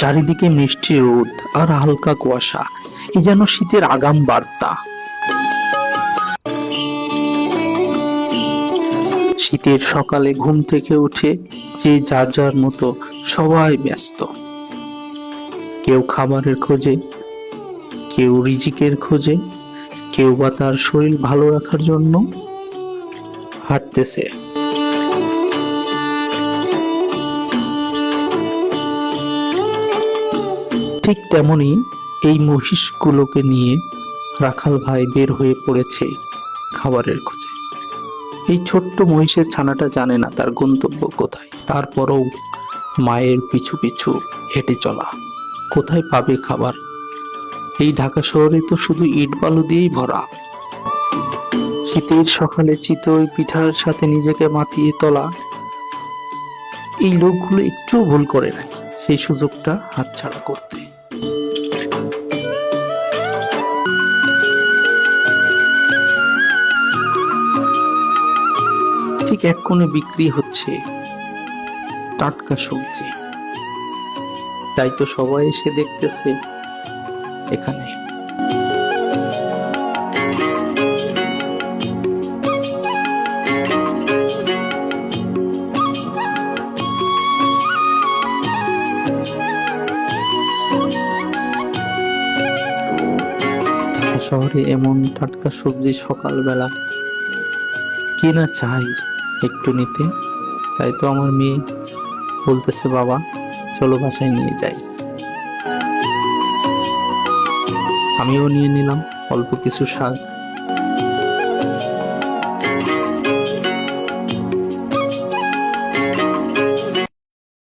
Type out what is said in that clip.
চারিদিকে মিষ্টি রোদ আর হালকা কুয়াশা, এ যেন শীতের আগাম বার্তা। শীতের সকালে ঘুম থেকে উঠে যে যার যার মতো সবাই ব্যস্ত। কেউ খাবারের খোঁজে, কেউ রিজিকের খোঁজে, কেউ বা তার শরীর ভালো রাখার জন্য হাঁটতেছে। ঠিক তেমনি এই মহিষগুলোকে নিয়ে রাখাল ভাই বের হয়ে পড়েছে খাবারের খোঁজে। এই ছোট্ট মহিষের ছানাটা জানে না তার গন্তব্য কোথায়। তারপরও মায়ের পিছু পিছু হেঁটে চলা। কোথায় পাবে খাবার? এই ঢাকা শহরে তো শুধু ইট বালু দিয়েই ভরা। শীতের সকালে চিতই পিঠার সাথে নিজেকে মাতিয়ে তোলা। এই লোকগুলো একটুও ভুল করে নাকি সেই সুযোগটা হাতছাড়া করতে। ঠিক এক কোণে বিক্রি হচ্ছে টাটকা সবজি। তাই তো সবাই এসে দেখতেছে এখানে। শহরে এমন টাটকা সবজি সকালবেলা কে না চাই। একটু নিতে। তাই তো আমার মেয়ে বলতেছে, বাবা, চলো বাসায় নিয়ে যাই। আমিও নিয়ে নিলাম অল্প কিছু শাক।